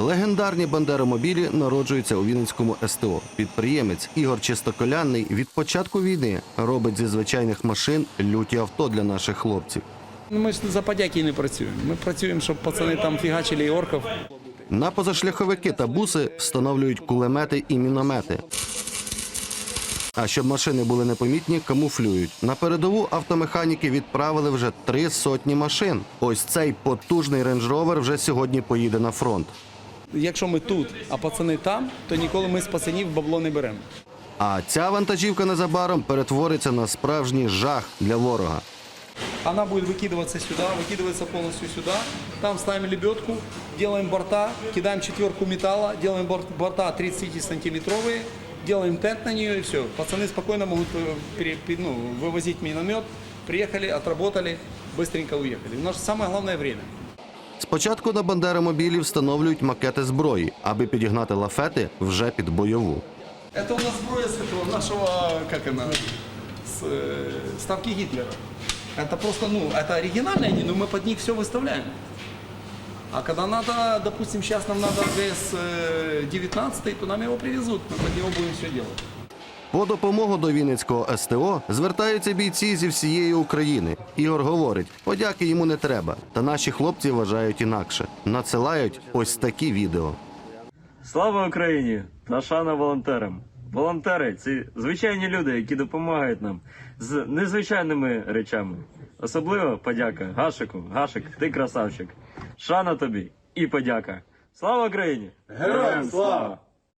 Легендарні бандеромобілі народжуються у Вінницькому СТО. Підприємець Ігор Чистоколяний від початку війни робить зі звичайних машин люті авто для наших хлопців. Ну, Ми ж за подяки не працюємо. Ми працюємо, щоб пацани там фігачили і орків. На позашляховики та буси встановлюють кулемети і міномети. А щоб машини були непомітні, камуфлюють. На передову автомеханіки відправили вже три сотні машин. Ось цей потужний рейндж ровер вже сьогодні поїде на фронт. Якщо ми тут, а пацани там, то ніколи ми з пацанів бабло не беремо. А ця вантажівка незабаром перетвориться на справжній жах для ворога. Она будет выкидываться сюда, выкидывается полностью сюда. Там ставим лебедку, делаем борта, кидаем четверку металла, делаем бор- борта 30-сантиметровые, делаем тент на нее и все. Пацаны спокойно могут э, пере- пе- ну, вывозить миномет. Приехали, отработали, быстренько уехали. У нас самое главное время. Спочатку на бандеромобілі встановлюють макети зброї, аби підігнати лафети вже під бойову. Это у нас сброя с этого нашего, как она, с э, ставки Гитлера. Это просто, ну, это оригинальные они, но мы под них все выставляем. А когда надо, допустим, сейчас нам надо ГС-19, то нам его привезут, мы под него будем все делать. По допомогу до Вінницького СТО звертаються бійці зі всієї України. Ігор говорить, подяки йому не треба. Та наші хлопці вважають інакше. Надсилають ось такі відео. Слава Україні та шана волонтерам. Волонтери це звичайні люди, які допомагають нам з незвичайними речами. Особливо подяка Гашику. Гашик, ти красавчик. Шана тобі і подяка. Слава Україні! Героям слава!